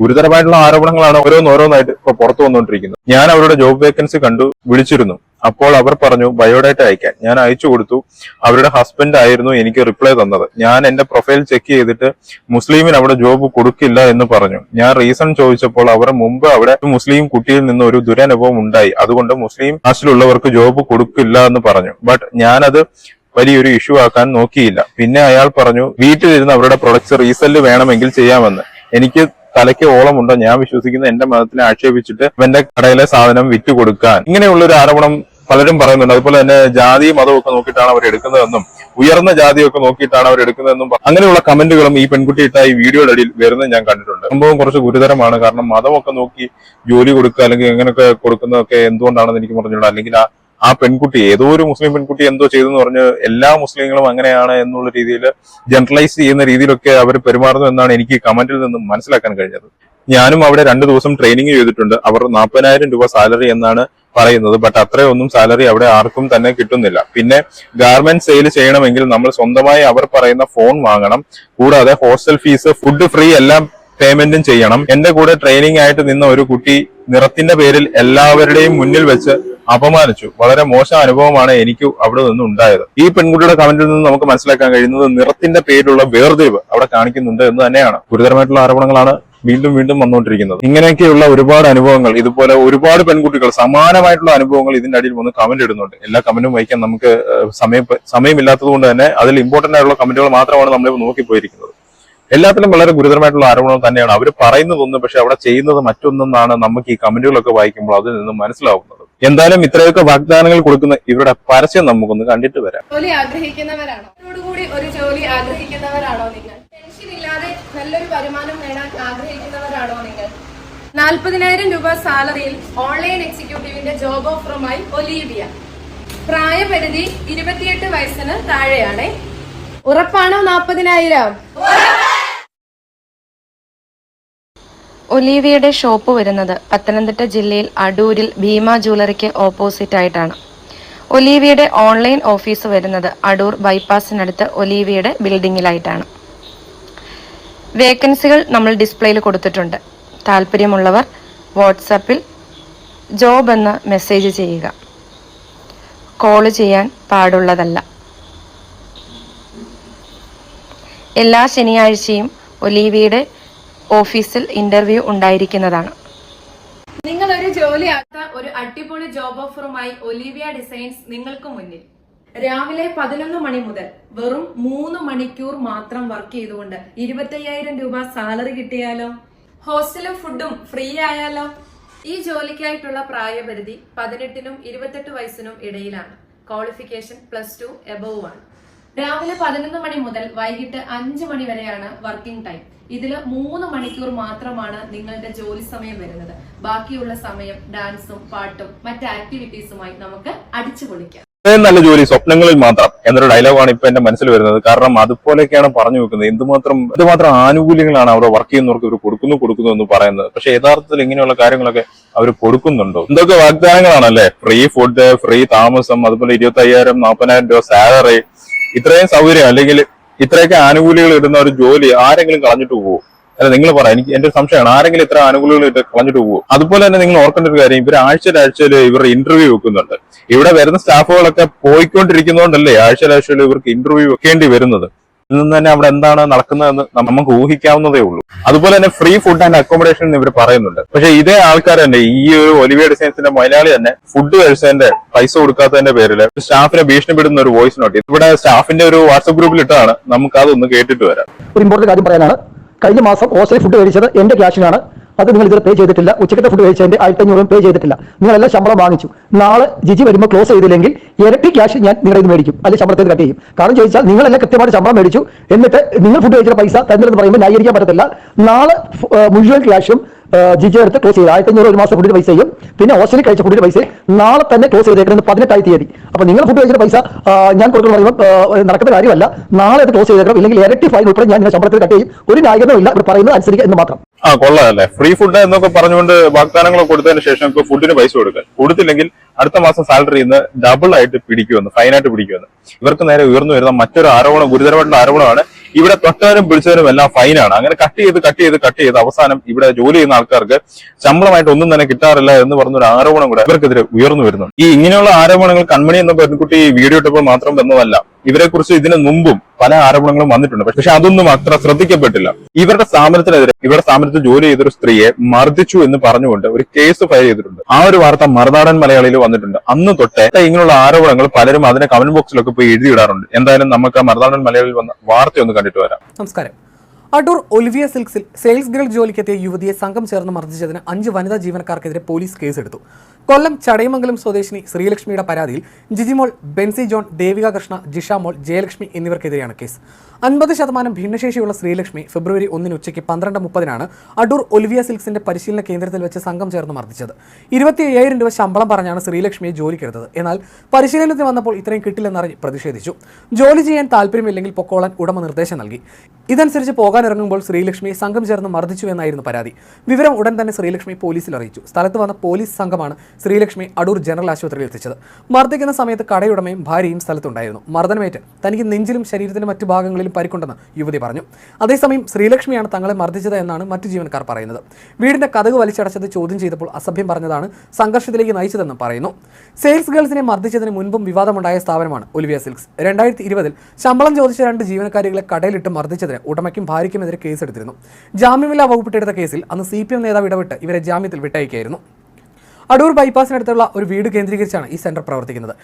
ഗുരുതരമായിട്ടുള്ള ആരോപണങ്ങളാണ് ഓരോന്ന് ഓരോന്നായിട്ട് ഇപ്പൊ പുറത്തു വന്നുകൊണ്ടിരിക്കുന്നത്. ഞാൻ അവരുടെ ജോബ് വേക്കൻസി കണ്ടു വിളിച്ചിരുന്നു. അപ്പോൾ അവർ പറഞ്ഞു ബയോഡേറ്റ അയക്കാൻ. ഞാൻ അയച്ചു കൊടുത്തു. അവരുടെ ഹസ്ബൻഡ് ആയിരുന്നു എനിക്ക് റിപ്ലൈ തന്നത്. ഞാൻ എന്റെ പ്രൊഫൈൽ ചെക്ക് ചെയ്തിട്ട് മുസ്ലിമിന് അവിടെ ജോബ് കൊടുക്കില്ല എന്ന് പറഞ്ഞു. ഞാൻ റീസൺ ചോദിച്ചപ്പോൾ അവർ മുമ്പ് അവിടെ മുസ്ലിം കുട്ടിയിൽ നിന്ന് ഒരു ദുരനുഭവം ഉണ്ടായി. അതുകൊണ്ട് മുസ്ലിം കാസ്റ്റിലുള്ളവർക്ക് ജോബ് കൊടുക്കില്ല എന്ന് പറഞ്ഞു. ബട്ട് ഞാനത് വലിയൊരു ഇഷ്യൂ ആക്കാൻ നോക്കിയില്ല. പിന്നെ അയാൾ പറഞ്ഞു വീട്ടിലിരുന്ന് അവരുടെ പ്രൊഡക്ട്സ് റീസെൽ വേണമെങ്കിൽ ചെയ്യാമെന്ന്. എനിക്ക് തലയ്ക്ക് ഓളമുണ്ടോ? ഞാൻ വിശ്വസിക്കുന്ന. എന്റെ മതത്തിനെ ആക്ഷേപിച്ചിട്ട് ഇവന്റെ കടയിലെ സാധനം വിറ്റ് കൊടുക്കാൻ ഇങ്ങനെയുള്ള ഒരു ആരോപണം പലരും പറയുന്നുണ്ട്. അതുപോലെ തന്നെ ജാതി മതവും ഒക്കെ നോക്കിയിട്ടാണ് അവർ എടുക്കുന്നതെന്നും ഉയർന്ന ജാതിയൊക്കെ നോക്കിയിട്ടാണ് അവർ എടുക്കുന്നതെന്നും അങ്ങനെയുള്ള കമന്റുകളും ഈ പെൺകുട്ടി ഇട്ട ഈ വീഡിയോയുടെ അടിയിൽ വരുന്നത് ഞാൻ കണ്ടിട്ടുണ്ട്. സംഭവം കുറച്ച് ഗുരുതരമാണ്. കാരണം മതമൊക്കെ നോക്കി ജോലി കൊടുക്കുക അല്ലെങ്കിൽ എങ്ങനെയൊക്കെ കൊടുക്കുന്നതൊക്കെ എന്തുകൊണ്ടാണെന്ന് എനിക്ക് പറഞ്ഞുകൂടാ. അല്ലെങ്കിൽ ആ ആ പെൺകുട്ടി ഏതോ ഒരു മുസ്ലിം പെൺകുട്ടി എന്തോ ചെയ്തെന്ന് പറഞ്ഞ് എല്ലാ മുസ്ലിങ്ങളും അങ്ങനെയാണ് എന്നുള്ള രീതിയിൽ ജനറലൈസ് ചെയ്യുന്ന രീതിയിലൊക്കെ അവർ പെരുമാറുന്നു എന്നാണ് എനിക്ക് കമന്റിൽ നിന്നും മനസ്സിലാക്കാൻ കഴിഞ്ഞത്. ഞാനും അവിടെ രണ്ടു ദിവസം ട്രെയിനിങ് ചെയ്തിട്ടുണ്ട്. അവർ നാൽപ്പതിനായിരം രൂപ സാലറി എന്നാണ് പറയുന്നത്. ബട്ട് അത്രയൊന്നും സാലറി അവിടെ ആർക്കും തന്നെ കിട്ടുന്നില്ല. പിന്നെ ഗാർമെന്റ് സെയിൽ ചെയ്യണമെങ്കിൽ നമ്മൾ സ്വന്തമായി അവർ പറയുന്ന ഫോൺ വാങ്ങണം. കൂടാതെ ഹോസ്റ്റൽ ഫീസ് ഫുഡ് ഫ്രീ എല്ലാം പേയ്മെന്റും ചെയ്യണം. എന്റെ കൂടെ ട്രെയിനിങ് ആയിട്ട് നിന്ന ഒരു കുട്ടി നിറത്തിന്റെ പേരിൽ എല്ലാവരുടെയും മുന്നിൽ വെച്ച് അപമാനിച്ചു. വളരെ മോശം അനുഭവമാണ് എനിക്ക് അവിടെ നിന്ന് ഉണ്ടായത്. ഈ പെൺകുട്ടിയുടെ കമന്റിൽ നിന്ന് നമുക്ക് മനസ്സിലാക്കാൻ കഴിയുന്നത് നിറത്തിന്റെ പേരിലുള്ള വേർതിരിവ് അവിടെ കാണിക്കുന്നുണ്ട് എന്ന് തന്നെയാണ്. ഗുരുതരമായിട്ടുള്ള ആരോപണങ്ങളാണ് വീണ്ടും വീണ്ടും വന്നുകൊണ്ടിരിക്കുന്നത്. ഇങ്ങനെയൊക്കെയുള്ള ഒരുപാട് അനുഭവങ്ങൾ ഇതുപോലെ ഒരുപാട് പെൺകുട്ടികൾ സമാനമായിട്ടുള്ള അനുഭവങ്ങൾ ഇതിന്റെ അടിയിൽ വന്ന് കമന്റ് ഇടുന്നുണ്ട്. എല്ലാ കമന്റും വായിക്കാൻ നമുക്ക് സമയം സമയമില്ലാത്തത് കൊണ്ട് തന്നെ അതിൽ ഇമ്പോർട്ടന്റ് ആയിട്ടുള്ള കമന്റുകൾ മാത്രമാണ് നമ്മളിപ്പോൾ നോക്കിപ്പോയിരിക്കുന്നത്. എല്ലാത്തിലും വളരെ ഗുരുതരമായിട്ടുള്ള ആരോപണം തന്നെയാണ്. അവർ പറയുന്നതൊന്നും പക്ഷെ അവിടെ ചെയ്യുന്നത് മറ്റൊന്നാണ് നമുക്ക് ഈ കമന്റുകളൊക്കെ വായിക്കുമ്പോൾ അതിൽ നിന്ന് മനസ്സിലാവുന്നത്. എന്തായാലും ഇത്രയൊക്കെ വാഗ്ദാനങ്ങൾ കൊടുക്കുന്ന ഇവരുടെ പരസ്യം നമുക്കൊന്ന് കണ്ടിട്ട് വരാം. ജോലി ആഗ്രഹിക്കുന്നവരാണോ? കൂടി ഒരു ജോലി ആഗ്രഹിക്കുന്നവരാണോ നിങ്ങൾ? ടെൻഷൻ ഇല്ലാതെ നല്ലൊരു വരുമാനം നേടാൻ ആഗ്രഹിക്കുന്നവരാണോ നിങ്ങൾ? നാൽപ്പതിനായിരം രൂപ സാലറിയിൽ ഓൺലൈൻ എക്സിക്യൂട്ടീവിന്റെ ജോബ് ഓഫറുമായി ഒലീവിയ. പ്രായപരിധി ഇരുപത്തിയെട്ട് വയസ്സിന് താഴെയാണ്. ഉറപ്പാണോ നാൽപ്പതിനായിരം ഒലീവിയയുടെ ഷോപ്പ് വരുന്നത് പത്തനംതിട്ട ജില്ലയിൽ അടൂരിൽ ഭീമ ജൂവലറിക്ക് ഓപ്പോസിറ്റ് ആയിട്ടാണ്. ഒലീവിയുടെ ഓൺലൈൻ ഓഫീസ് വരുന്നത് അടൂർ ബൈപ്പാസിനടുത്ത് ഒലീവിയുടെ ബിൽഡിങ്ങിലായിട്ടാണ് വേക്കൻസികൾ നമ്മൾ ഡിസ്പ്ലേയിൽ കൊടുത്തിട്ടുണ്ട്. താല്പര്യമുള്ളവർ വാട്സാപ്പിൽ ജോബ് എന്ന് മെസ്സേജ് ചെയ്യുക. കോൾ ചെയ്യാൻ പാടുള്ളതല്ല. എല്ലാ ശനിയാഴ്ചയും ഒലീവിയയുടെ ഓഫീസിൽ ഇന്റർവ്യൂ ഉണ്ടായിരിക്കുന്നതാണ്. നിങ്ങൾ ഒരു ജോലിയാത്ത ഒരു അടിപൊളി ജോബ് ഓഫറുമായി ഒലിവിയ ഡിസൈൻസ് നിങ്ങൾക്ക് മുന്നിൽ. രാവിലെ പതിനൊന്ന് മണി മുതൽ വെറും മൂന്ന് മണിക്കൂർ മാത്രം വർക്ക് ചെയ്തുകൊണ്ട് ഇരുപത്തയ്യായിരം രൂപ സാലറി കിട്ടിയാലോ? ഹോസ്റ്റലും ഫുഡും ഫ്രീ ആയാലോ? ഈ ജോലിക്കായിട്ടുള്ള പ്രായപരിധി പതിനെട്ടിനും ഇരുപത്തെട്ട് വയസ്സിനും ഇടയിലാണ്. ക്വാളിഫിക്കേഷൻ പ്ലസ് ടു എബവ് ആണ്. രാവിലെ പതിനൊന്ന് മണി മുതൽ വൈകിട്ട് അഞ്ച് മണി വരെയാണ് വർക്കിംഗ് ടൈം. ഇതിൽ മൂന്ന് മണിക്കൂർ മാത്രമാണ് നിങ്ങളുടെ ജോലി സമയം വരുന്നത്. ബാക്കിയുള്ള സമയം ഡാൻസും പാട്ടും മറ്റ് ആക്ടിവിറ്റീസുമായി നമുക്ക് അടിച്ചു പൊളിക്കാം. നല്ല ജോലി സ്വപ്നങ്ങളിൽ മാത്രം എന്നൊരു ഡയലോഗാണ് ഇപ്പൊ എന്റെ മനസ്സിൽ വരുന്നത്. കാരണം അതുപോലെയൊക്കെയാണ് പറഞ്ഞു വെക്കുന്നത്. എന്തുമാത്രം എന്തുമാത്രം ആനുകൂല്യങ്ങളാണ് അവർ വർക്ക് ചെയ്യുന്നവർക്ക് ഇവർ കൊടുക്കുന്നു കൊടുക്കുന്നു എന്ന് പറയുന്നത്. പക്ഷെ യഥാർത്ഥത്തിൽ ഇങ്ങനെയുള്ള കാര്യങ്ങളൊക്കെ അവർ കൊടുക്കുന്നുണ്ടോ? എന്തൊക്കെ വാഗ്ദാനങ്ങളാണല്ലേ? ഫ്രീ ഫുഡ് ഫ്രീ താമസം അതുപോലെ ഇരുപത്തി അയ്യായിരം നാൽപ്പതിനായിരം രൂപ സാലറി ഇത്രയും സൗകര്യം അല്ലെങ്കിൽ ഇത്രയൊക്കെ ആനുകൂല്യങ്ങൾ ഇടുന്ന ഒരു ജോലി ആരെങ്കിലും കളഞ്ഞിട്ട് പോകുമോ അല്ല നിങ്ങൾ പറയാം എനിക്ക് എന്റെ സംശയമാണ്. ആരെങ്കിലും ഇത്ര ആനുകൂല്യങ്ങൾ ഇട്ട് കളഞ്ഞിട്ട് പോകുമോ അതുപോലെ തന്നെ നിങ്ങൾ ഓർക്കേണ്ട ഒരു കാര്യം ഇവർ ആഴ്ചയിൽ ഇവർ ഇന്റർവ്യൂ വെക്കുന്നുണ്ട്. ഇവിടെ വരുന്ന സ്റ്റാഫുകളൊക്കെ പോയിക്കൊണ്ടിരിക്കുന്നതുകൊണ്ടല്ലേ ആഴ്ചയിൽ ഇവർക്ക് ഇന്റർവ്യൂ വെക്കേണ്ടി വരുന്നത്? നിന്ന് തന്നെ അവിടെ എന്താണ് നടക്കുന്നതെന്ന് നമുക്ക് ഊഹിക്കാവുന്നതേ ഉള്ളൂ. അതുപോലെ തന്നെ ഫ്രീ ഫുഡ് ആൻഡ് അക്കോമഡേഷൻ എന്ന് ഇവർ പറയുന്നുണ്ട്. പക്ഷെ ഇതേ ആൾക്കാർ തന്നെ ഈ ഒരു ഒലിവിയ ഡിസൈൻസിന്റെ മലയാളി തന്നെ ഫുഡ് കഴിച്ചതിന്റെ പൈസ കൊടുക്കാത്തതിന്റെ പേരിൽ സ്റ്റാഫിനെ ഭീഷണിപ്പെടുന്ന ഒരു വോയിസ് നോട്ട് ഇവിടെ സ്റ്റാഫിന്റെ ഒരു വാട്സ്ആപ്പ് ഗ്രൂപ്പിൽ ഇട്ടാണ് നമുക്ക് അതൊന്ന് കേട്ടിട്ട് വരാം. ഒരു ഇമ്പോർട്ടന്റ് കാര്യം പറയാനാണ്. കഴിഞ്ഞ മാസം ഹോസ്റ്റലിൽ ഫുഡ് കഴിച്ചത് എന്റെ ക്യാഷിനാണ് അത് നിങ്ങൾ ഇതുവരെ പേ ചെയ്തിട്ടില്ല. ഉച്ചക്കത്തെ ഫുഡ് കഴിച്ചതിന്റെ ആയിരത്തി അഞ്ഞൂറ് പേ ചെയ്തിട്ടില്ല. നിങ്ങളെല്ലാം ശമ്പളം വാങ്ങിച്ചു. നാളെ ജിജി വരുമ്പോൾ ക്ലോസ് ചെയ്തില്ലെങ്കിൽ ഇരട്ടി ക്യാഷ് ഞാൻ നിങ്ങളുടെ മേടിക്കും. അല്ലെങ്കിൽ ശമ്പളത്തിൽ കട്ട് ചെയ്യും. കാരണം ചോദിച്ചാൽ നിങ്ങളെല്ലാം കൃത്യമായിട്ട് ശമ്പളം മേടിച്ചു. എന്നിട്ട് നിങ്ങൾ ഫുഡ് കഴിച്ച പൈസ തന്നില്ലെന്ന് പറയുമ്പോൾ ന്യായീകരിക്കാൻ പറ്റത്തില്ല. നാളെ മുഴുവൻ ക്യാഷും ഏഹ് ജി എടുത്ത് ക്ലോസ് ചെയ്ത്. ആയിരത്തി അഞ്ഞൂറ് ഒരു മാസം ഫുഡിന്റെ പൈസയും പിന്നെ ഹോസ്റ്റലിൽ കഴിച്ച ഫുഡിന്റെ പൈസ നാളെ തന്നെ ക്ലോസ് ചെയ്തേക്കുന്നത് പതിനെട്ടായി തീയതി. അപ്പൊ നിങ്ങൾ ഫുഡ് കഴിച്ച പൈസ ഞാൻ കൊടുക്കുന്ന പറയുമ്പോൾ നടക്കുന്ന കാര്യമല്ല. നാളെ അത് ക്ലോസ് ചെയ്തേക്കണം. ഇല്ലെങ്കിൽ ഇരട്ടി ഫൈൻ ഉൾപ്പെടെ ഞാൻ ശമ്പളത്തിൽ കട്ട് ചെയ്യും. ഒരു ന്യായീകരണവും ഇല്ല. ഇവിടെ പറയുന്നത് അനുസരിക്കുക എന്ന് മാത്രം. ആ കൊള്ളാമല്ലേ ഫ്രീ ഫുഡ് എന്നൊക്കെ പറഞ്ഞുകൊണ്ട് വാഗ്ദാനങ്ങൾ കൊടുത്തതിന് ശേഷം ഇപ്പൊ ഫുഡിന് പൈസ കൊടുക്കാൻ. കൊടുത്തില്ലെങ്കിൽ അടുത്ത മാസം സാലറി ഇന്ന് ഡബിൾ ആയിട്ട് പിടിക്കുമെന്ന് ഫൈനായിട്ട് പിടിക്കുമെന്ന്. ഇവർക്ക് നേരെ ഉയർന്നു വരുന്ന മറ്റൊരു ആരോപണം ഗുരുതരമായിട്ടുള്ള ആരോപണമാണ് ഇവിടെ തൊട്ടവരും പിടിച്ചവരും എല്ലാം ഫൈനാണ് അങ്ങനെ കട്ട് ചെയ്ത് കട്ട് ചെയ്ത് കട്ട് ചെയ്ത് അവസാനം ഇവിടെ ജോലി ചെയ്യുന്ന ആൾക്കാർക്ക് ശമ്പളമായിട്ട് ഒന്നും തന്നെ കിട്ടാറില്ല എന്ന് പറഞ്ഞൊരു ആരോപണം കൂടെ ഇവർക്കെതിരെ ഉയർന്നു വരുന്നുണ്ട്. ഈ ഇങ്ങനെയുള്ള ആരോപണങ്ങൾ കൺമണി എന്ന പെൺകുട്ടി വീഡിയോ ഇട്ടപ്പോൾ മാത്രം വന്നതല്ല ഇവരെ കുറിച്ച് ഇതിനു മുമ്പും പല ആരോപണങ്ങളും വന്നിട്ടുണ്ട്. പക്ഷെ അതൊന്നും അത്ര ശ്രദ്ധിക്കപ്പെട്ടില്ല. ഇവരുടെ സ്ഥാപനത്തിനെതിരെ ഇവരുടെ സ്ഥാപനത്തിൽ ജോലി ചെയ്തൊരു സ്ത്രീയെ മർദ്ദിച്ചു എന്ന് പറഞ്ഞുകൊണ്ട് ഒരു കേസ് ഫയൽ ചെയ്തിട്ടുണ്ട്. ആ ഒരു വാർത്ത മറുനാടൻ മലയാളിയിൽ വന്നിട്ടുണ്ട്. അന്ന് തൊട്ടേ ഇങ്ങനെയുള്ള ആരോപണങ്ങൾ പലരും അതിനെ കമന്റ് ബോക്സിലൊക്കെ പോയി എഴുതിയിടാറുണ്ട്. എന്തായാലും നമുക്ക് ആ മറുനാടൻ മലയാളിയിൽ വന്ന വാർത്ത ഒന്ന് കണ്ടിട്ട് വരാം. നമസ്കാരം. അടൂർ ഒലിവിയ സിൽക്സിൽ സെയിൽസ് ഗേൾ ജോലിക്കെത്തിയ യുവതിയെ സംഘം ചേർന്ന് മർദ്ദിച്ചതിന് അഞ്ച് വനിതാ ജീവനക്കാർക്കെതിരെ പോലീസ് കേസെടുത്തു. കൊല്ലം ചടയമംഗലം സ്വദേശിനി ശ്രീലക്ഷ്മിയുടെ പരാതിയിൽ ജിജിമോൾ ബെൻസി ജോൺ ദേവിക കൃഷ്ണ ജിഷ മോൾ ജയലക്ഷ്മി എന്നിവർക്കെതിരെയാണ് കേസ്. അൻപത് ശതമാനം ഭിന്നശേഷിയുള്ള ശ്രീലക്ഷ്മി ഫെബ്രുവരി ഒന്നിന് ഉച്ചയ്ക്ക് പന്ത്രണ്ട് മുപ്പതിനാണ് അടൂർ ഒലിവിയ സിൽക്സിന്റെ പരിശീലന കേന്ദ്രത്തിൽ വെച്ച് സംഘം ചേർന്ന് മർദ്ദിച്ചത്. ഇരുപത്തി അയ്യായിരം രൂപ ശമ്പളം പറഞ്ഞാണ് ശ്രീലക്ഷ്മിയെ ജോലിക്കെടുത്തത് എന്നാൽ പരിശീലനത്തിന് വന്നപ്പോൾ ഇത്രയും കിട്ടില്ലെന്നറിഞ്ഞ് പ്രതിഷേധിച്ചു. ജോലി ചെയ്യാൻ താല്പര്യമില്ലെങ്കിൽ പൊക്കോളാൻ ഉടമ നിർദ്ദേശം നൽകി. ഇതനുസരിച്ച് പോകാനിറങ്ങുമ്പോൾ ശ്രീലക്ഷ്മിയെ സംഘം ചേർന്ന് മർദ്ദിച്ചു എന്നായിരുന്നു പരാതി. വിവരം ഉടൻ തന്നെ ശ്രീലക്ഷ്മി പോലീസിൽ അറിയിച്ചു. സ്ഥലത്ത് വന്ന പോലീസ് സംഘമാണ് ശ്രീലക്ഷ്മി അടൂർ ജനറൽ ആശുപത്രിയിൽ എത്തിച്ചത്. മർദ്ദിക്കുന്ന സമയത്ത് കടയുടമയും ഭാര്യയും സ്ഥലത്തുണ്ടായിരുന്നു. മർദ്ദനമേറ്റ്. തനിക്ക് നെഞ്ചിലും ശരീരത്തിന്റെ മറ്റു ഭാഗങ്ങളിലും പരിക്കുണ്ടെന്ന് യുവതി പറഞ്ഞു. അതേസമയം ശ്രീലക്ഷ്മിയാണ് തങ്ങളെ മർദ്ദിച്ചത് എന്നാണ് മറ്റു ജീവനക്കാർ പറയുന്നത്. വീടിന്റെ കഥക് വലിച്ചടച്ചത് ചോദ്യം ചെയ്തപ്പോൾ അസഭ്യം പറഞ്ഞതാണ് സംഘർഷത്തിലേക്ക് നയിച്ചതെന്നും പറയുന്നു. സെയിൽസ് ഗേൾസിനെ മർദ്ദിച്ചതിന് മുൻപും വിവാദമുണ്ടായ സ്ഥാപനമാണ് ഒലിവിയ സിൽക്സ്. രണ്ടായിരത്തി ഇരുപതിൽ ശമ്പളം ചോദിച്ച രണ്ട് ജീവനക്കാരികളെ കടയിലിട്ട് മർദ്ദിച്ചതിന് ഉടമയ്ക്കും ഭാര്യയ്ക്കുമെതിരെ കേസെടുത്തിരുന്നു. ജാമ്യമില്ലാ വകുപ്പിട്ടെടുത്ത കേസിൽ അന്ന് സി പി എം നേതാവ് ഇടപെട്ട് ഇവരെ ജാമ്യത്തിൽ വിട്ടയക്കുകയായിരുന്നു. അടൂർ ബൈപ്പാസിനടുത്തുള്ള ഒരു വീട് കേന്ദ്രീകരിച്ചാണ് ഈ സെന്റർ പ്രവർത്തിക്കുന്നത്.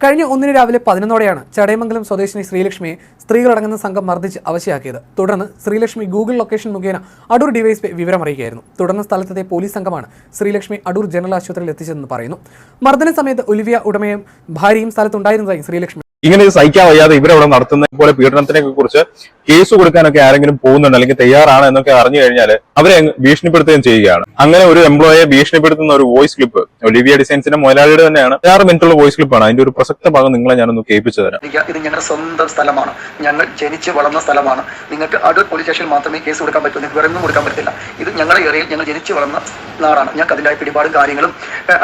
കഴിഞ്ഞ ഒന്നിന് രാവിലെ പതിനൊന്നോടെയാണ് ചടയമംഗലം സ്വദേശിനി ശ്രീലക്ഷ്മിയെ സ്ത്രീകളടങ്ങുന്ന സംഘം മർദ്ദിച്ച് അവശയാക്കിയത്. തുടർന്ന് ശ്രീലക്ഷ്മി ഗൂഗിൾ ലൊക്കേഷൻ മുഖേന അടൂർ ഡിവൈഎസ്പി വിവരം അറിയിക്കുകയായിരുന്നു തുടർന്ന് സ്ഥലത്തെ പോലീസ് സംഘമാണ് ശ്രീലക്ഷ്മി അടൂർ ജനറൽ ആശുപത്രിയിൽ എത്തിച്ചതെന്ന് പറയുന്നു. മർദ്ദന സമയത്ത് ഒലിവിയ ഉടമയും ഭാര്യയും സ്ഥലത്തുണ്ടായിരുന്നതായി ശ്രീലക്ഷ്മി ഇങ്ങനെ സഹിക്കാൻ വയ്യാതെ ഇവരവിടെ നടത്തുന്ന പോലെ പീഡനത്തിനെ കുറിച്ച് കേസ് കൊടുക്കാനൊക്കെ ആരെങ്കിലും പോകുന്നുണ്ട് അല്ലെങ്കിൽ തയ്യാറാണ് എന്നൊക്കെ അറിഞ്ഞു കഴിഞ്ഞാൽ അവരെ ഭീഷണിപ്പെടുത്തുകയും ചെയ്യുകയാണ്. അങ്ങനെ ഒരു എംപ്ലോയെ ഭീഷണിപ്പെടുത്തുന്ന ഒരു വോയിസ് ക്ലിപ്പ് ഒലിവിയ ഡിസൈൻസിന്റെ മുതലാളിയുടെ തന്നെയാണ്. ആറ് മിനിറ്റുള്ള വോയിസ് ക്ലിപ്പാണ് അതിന്റെ ഒരു പ്രസക്ത ഭാഗം നിങ്ങളെ ഞാനൊന്ന് കേൾപ്പിച്ചു തരാം. ഇത് ഞങ്ങളുടെ സ്വന്തം സ്ഥലമാണ്. ഞങ്ങൾ ജനിച്ച് വളർന്ന സ്ഥലമാണ്. നിങ്ങൾക്ക് അടൂർ പോലീസ് സ്റ്റേഷനിൽ മാത്രമേ കേസ് കൊടുക്കാൻ പറ്റൂ. നിങ്ങൾക്ക് വേറെ ഒന്നും കൊടുക്കാൻ പറ്റില്ല ഇത് ഞങ്ങളുടെ ഏറിയയിൽ ഞങ്ങൾ ജനിച്ച് വളർന്ന നാടാണ്. ഞങ്ങൾക്ക് അതിന്റെ പിടിപാടും കാര്യങ്ങളും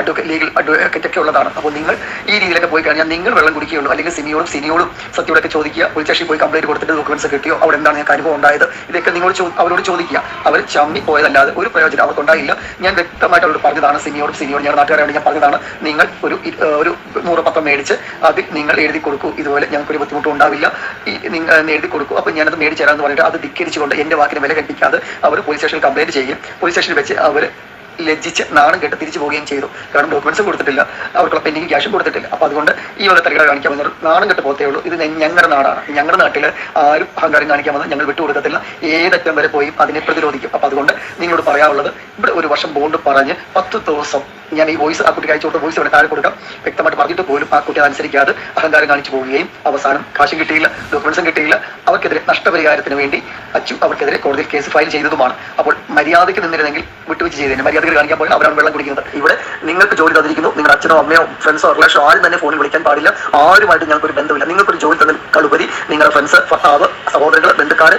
അഡ്വക്കേറ്റ് ലീഗൽ അഡ്വക്കേറ്റ് ഒക്കെ ഉള്ളതാണ് അപ്പോൾ നിങ്ങൾ ഈ രീതിയിലൊക്കെ പോയി കഴിഞ്ഞാൽ നിങ്ങൾ വെള്ളം കുടിക്കുകയുള്ളൂ അല്ലെങ്കിൽ സിനിയോടും സിനിയോടും സത്യോടൊക്കെ ചോദിക്കുക. പോലീസ് സ്റ്റേഷനിൽ പോയി കംപ്ലൈന്റ് കൊടുത്തിട്ട് ഡോക്യുമെന്റ്സ് കിട്ടിയോ? അവിടെ എന്താണ് ഞങ്ങൾക്ക് അനുഭവം ഉണ്ടായത്? ഇതൊക്കെ നിങ്ങൾ അവരോട് ചോദിക്കുക. അവർ ചമ്മി പോയതല്ലാതെ ഒരു പ്രയോജനം അവർക്കുണ്ടായില്ല ഞാൻ വ്യക്തമായിട്ട് അവരോട് പറഞ്ഞതാണ് സിനിയോടും സിനിയോടും ഞാൻ നാട്ടുകാരോട് ഞാൻ പറഞ്ഞതാണ് നിങ്ങൾ ഒരു ഒരു നൂറ് പത്രം മേടിച്ച് അതിൽ നിങ്ങൾ എഴുതി കൊടുക്കൂ. ഇതുപോലെ ഞങ്ങൾക്ക് ഒരു ബുദ്ധിമുട്ടും ഉണ്ടാവില്ല. നിങ്ങൾ എഴുതി കൊടുക്കൂ. അപ്പോൾ ഞാനത് മേടിച്ചു തരാമെന്ന് പറഞ്ഞിട്ട് അത് ധിക്കരിച്ചുകൊണ്ട് എന്റെ വാക്കിന് വില കൽപ്പിക്കാതെ അവർ പോലീസ് സ്റ്റേഷനിൽ കംപ്ലൈന്റ് ചെയ്യും. പോലീസ് സ്റ്റേഷനിൽ വെച്ച് അവർ ലജ്ജിച്ച് നാണം കെട്ട് തിരിച്ചു പോവുകയും ചെയ്തു. കാരണം ഡോക്യുമെന്റ്സ് കൊടുത്തിട്ടില്ല. അവർക്കുള്ള പെൻഡിങ് ക്യാഷും കൊടുത്തിട്ടില്ല. അപ്പൊ അതുകൊണ്ട് ഈ ഒരു തരികളെ കാണിക്കാൻ വന്നത് നാണം കെട്ട് പോത്തേ ഉള്ളൂ. ഇത് ഞങ്ങളുടെ നാടാണ്. ഞങ്ങളുടെ നാട്ടിൽ ആരും അഹങ്കാരം കാണിക്കാൻ വന്നത് ഞങ്ങൾ വിട്ടുകൊടുക്കത്തില്ല ഏതറ്റം വരെ പോയി അതിനെ പ്രതിരോധിക്കും. അപ്പൊ അതുകൊണ്ട് നിങ്ങളോട് പറയാനുള്ളത് ഇവിടെ ഒരു വർഷം ബോണ്ട് പറഞ്ഞ് പത്ത് ദിവസം ഞാൻ ഈ വോയിസ് ആ കുട്ടിക്ക് അയച്ചു കൊടുത്ത വോയിസ് ഇവിടെ താഴെ കൊടുക്കാം. വ്യക്തമായിട്ട് പറഞ്ഞിട്ട് പോലും ആ കുട്ടി അതനുസരിക്കാതെ അഹങ്കാരം കാണിച്ചു പോവുകയും അവസാനം കാശും കിട്ടിയില്ല ഡോക്യുമെന്റ്സും കിട്ടിയില്ല. അവർക്കെതിരെ നഷ്ടപരിഹാരത്തിന് വേണ്ടി അച്ചു അവർക്കെതിരെ കോടതിയിൽ കേസ് ഫയൽ ചെയ്തതുമാണ്. അപ്പോൾ മര്യാദയ്ക്ക് നിന്നിരുന്നെങ്കിൽ വിട്ടുവെച്ച് ചെയ്തതിന് മര്യാദയ്ക്ക് കാണിക്കാൻ പോയാൽ അവരാണ് വെള്ളം കുടിക്കുന്നത്. ഇവിടെ നിങ്ങൾക്ക് ജോലി തന്നിരിക്കുന്നു. നിങ്ങളുടെ അച്ഛനോ അമ്മയോ ഫ്രണ്ട്സോ റിലേഷനോ ആരും തന്നെ ഫോണിൽ വിളിക്കാൻ പാടില്ല. ആരുമായിട്ട് ഞങ്ങൾക്കൊരു ബന്ധമില്ല. നിങ്ങൾക്കൊരു ജോലി തന്നതിനേക്കാളുപരി നിങ്ങളുടെ ഫ്രണ്ട്സ് ഭർത്താവ് സഹോദരങ്ങൾ ബന്ധുക്കാർ